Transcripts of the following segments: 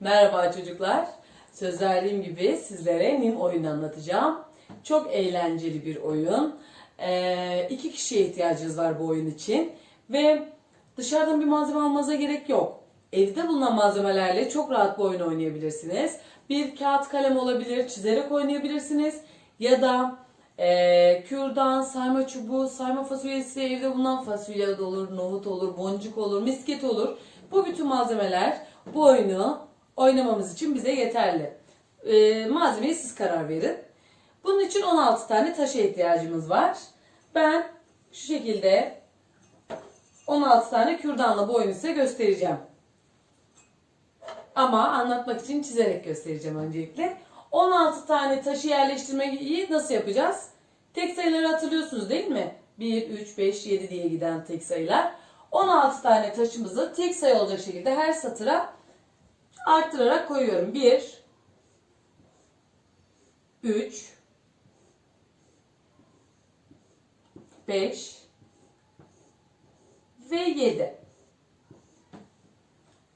Merhaba çocuklar. Söz verdiğim gibi sizlere Nim oyunu anlatacağım. Çok eğlenceli bir oyun. Ee, iki kişiye ihtiyacınız var bu oyun için. Ve dışarıdan bir malzeme almanıza gerek yok. Evde bulunan malzemelerle çok rahat bu oyunu oynayabilirsiniz. Bir kağıt kalem olabilir, çizerek oynayabilirsiniz. Ya da e, kürdan, sayma çubuğu, sayma fasulyesi, evde bulunan fasulye olur, nohut olur, boncuk olur, misket olur. Bu bütün malzemeler bu oyunu oynamamız için bize yeterli. E, malzemeye siz karar verin. Bunun için 16 tane taşa ihtiyacımız var. Ben şu şekilde 16 tane kürdanla bu oyunu size göstereceğim. Ama anlatmak için çizerek göstereceğim öncelikle. 16 tane taşı yerleştirmeyi nasıl yapacağız? Tek sayıları hatırlıyorsunuz değil mi? 1, 3, 5, 7 diye giden tek sayılar. 16 tane taşımızı tek sayı olacak şekilde her satıra arttırarak koyuyorum. 1, 3, 5 ve 7.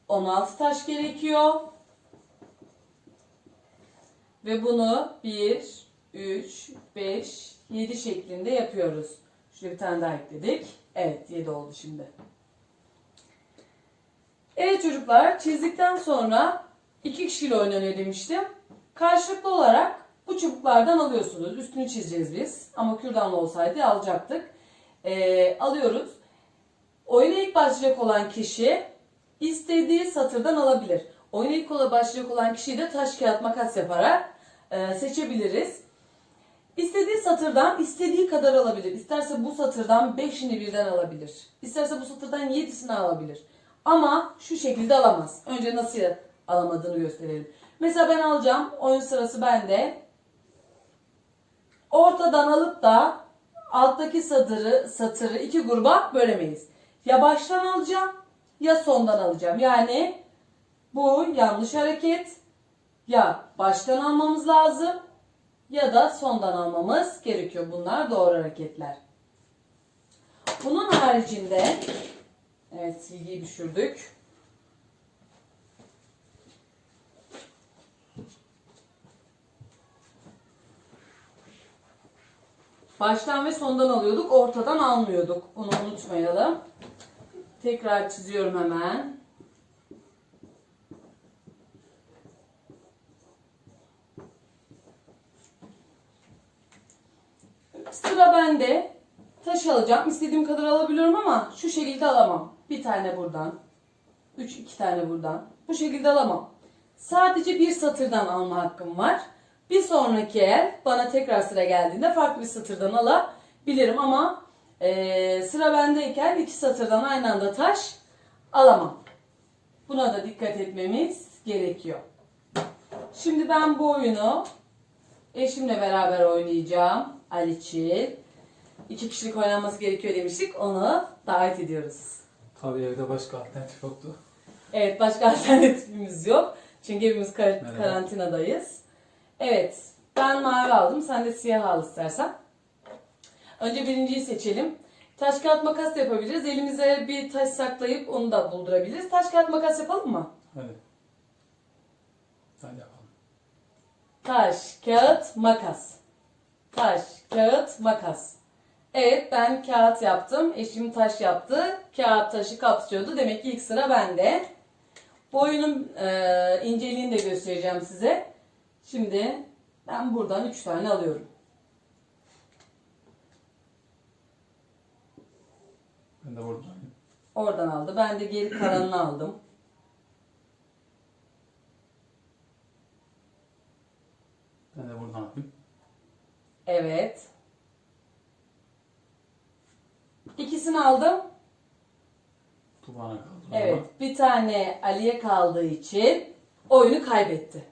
16 taş gerekiyor. Ve bunu 1, 3, 5, 7 şeklinde yapıyoruz. Şuraya bir tane daha ekledik. Evet 7 oldu şimdi. Evet çocuklar çizdikten sonra iki kişiyle oynanıyor demiştim. Karşılıklı olarak bu çubuklardan alıyorsunuz. Üstünü çizeceğiz biz. Ama kürdanlı olsaydı alacaktık. Ee, alıyoruz. Oyuna ilk başlayacak olan kişi istediği satırdan alabilir. Oyuna ilk başlayacak olan kişiyi de taş kağıt makas yaparak e, seçebiliriz. İstediği satırdan istediği kadar alabilir. İsterse bu satırdan 5'ini birden alabilir. İsterse bu satırdan 7'sini alabilir. Ama şu şekilde alamaz. Önce nasıl alamadığını gösterelim. Mesela ben alacağım. Oyun sırası bende. Ortadan alıp da alttaki satırı, satırı iki gruba bölemeyiz. Ya baştan alacağım ya sondan alacağım. Yani bu yanlış hareket. Ya baştan almamız lazım ya da sondan almamız gerekiyor. Bunlar doğru hareketler. Bunun haricinde evet silgiyi düşürdük. Baştan ve sondan alıyorduk, ortadan almıyorduk. Bunu unutmayalım. Tekrar çiziyorum hemen. Sıra bende. Taş alacağım. İstediğim kadar alabiliyorum ama şu şekilde alamam. Bir tane buradan. Üç, iki tane buradan. Bu şekilde alamam. Sadece bir satırdan alma hakkım var. Bir sonraki el bana tekrar sıra geldiğinde farklı bir satırdan alabilirim ama e, sıra bendeyken iki satırdan aynı anda taş alamam. Buna da dikkat etmemiz gerekiyor. Şimdi ben bu oyunu eşimle beraber oynayacağım. Ali Çil. İki kişilik oynanması gerekiyor demiştik. Onu davet ediyoruz. Tabii evde başka alternatif yoktu. Evet başka alternatifimiz yok. Çünkü hepimiz kar- Merhaba. karantinadayız. Evet ben mavi aldım. Sen de siyah al istersen. Önce birinciyi seçelim. Taş kağıt makas da yapabiliriz. Elimize bir taş saklayıp onu da buldurabiliriz. Taş kağıt makas yapalım mı? Hadi. Hadi yapalım. Taş, kağıt, makas. Taş, kağıt, makas. Evet ben kağıt yaptım. Eşim taş yaptı. Kağıt taşı kapsıyordu. Demek ki ilk sıra bende. Bu oyunun e, inceliğini de göstereceğim size. Şimdi ben buradan 3 tane alıyorum. Ben de buradan. Oradan aldı. Ben de geri kalanını aldım. Ben de buradan yapayım. Evet. İkisini aldım. Bu bana kaldı. Evet, bir tane Ali'ye kaldığı için oyunu kaybetti.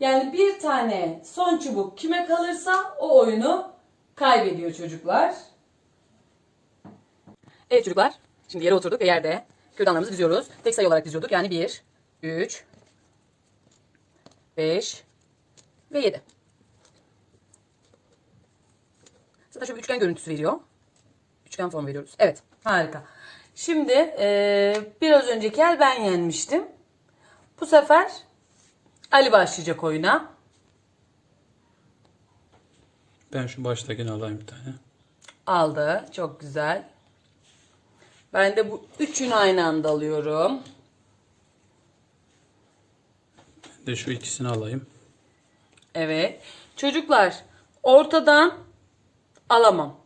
Yani bir tane son çubuk kime kalırsa o oyunu kaybediyor çocuklar. Evet çocuklar, şimdi yere oturduk ve yerde kürdanlarımızı diziyoruz. Tek sayı olarak diziyorduk. Yani 1, 3, 5 ve 7. Zaten şöyle bir üçgen görüntüsü veriyor. Üçgen form veriyoruz. Evet, harika. Şimdi eee, biraz önceki el ben yenmiştim. Bu sefer Ali başlayacak oyuna. Ben şu baştakini alayım bir tane. Aldı. Çok güzel. Ben de bu üçünü aynı anda alıyorum. Ben de şu ikisini alayım. Evet. Çocuklar ortadan alamam.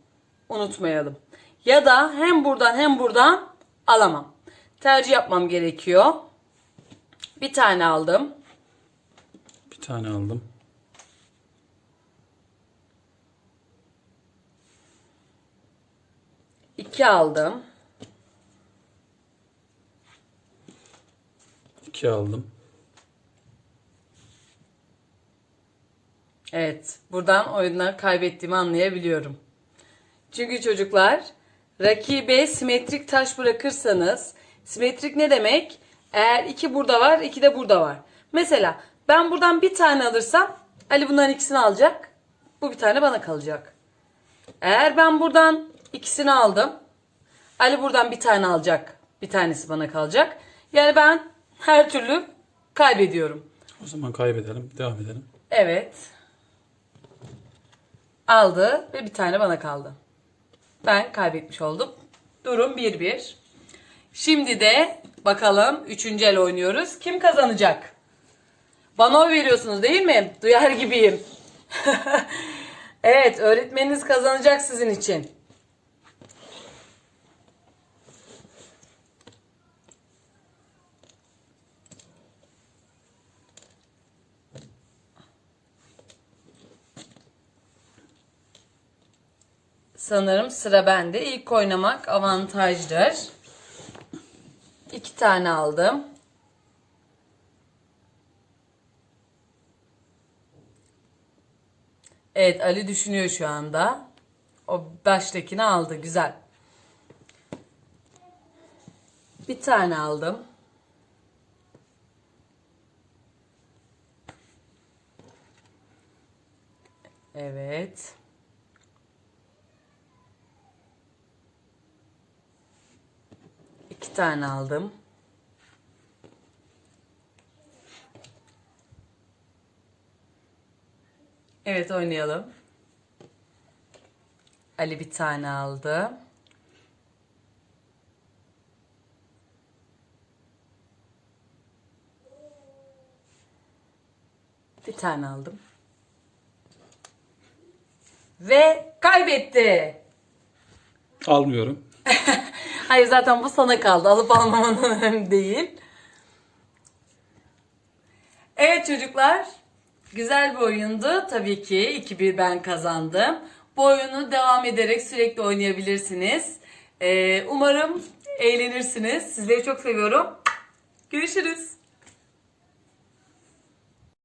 Unutmayalım. Ya da hem buradan hem buradan alamam. Tercih yapmam gerekiyor. Bir tane aldım. Bir tane aldım. iki aldım. İki aldım. Evet. Buradan oyundan kaybettiğimi anlayabiliyorum. Çünkü çocuklar rakibe simetrik taş bırakırsanız simetrik ne demek? Eğer iki burada var, iki de burada var. Mesela ben buradan bir tane alırsam Ali bunların ikisini alacak. Bu bir tane bana kalacak. Eğer ben buradan ikisini aldım. Ali buradan bir tane alacak. Bir tanesi bana kalacak. Yani ben her türlü kaybediyorum. O zaman kaybedelim. Devam edelim. Evet. Aldı ve bir tane bana kaldı. Ben kaybetmiş oldum. Durum 1-1. Şimdi de bakalım üçüncü el oynuyoruz. Kim kazanacak? Bana oy veriyorsunuz değil mi? Duyar gibiyim. evet öğretmeniniz kazanacak sizin için. Sanırım sıra bende. İlk oynamak avantajdır. İki tane aldım. Evet Ali düşünüyor şu anda. O baştakini aldı. Güzel. Bir tane aldım. Evet. İki tane aldım. Evet oynayalım. Ali bir tane aldı. Bir tane aldım. Ve kaybetti. Almıyorum. Hayır zaten bu sana kaldı. Alıp almaman önemli değil. Evet çocuklar. Güzel bir oyundu. Tabii ki 2-1 ben kazandım. Bu oyunu devam ederek sürekli oynayabilirsiniz. Ee, umarım eğlenirsiniz. Sizleri çok seviyorum. Görüşürüz.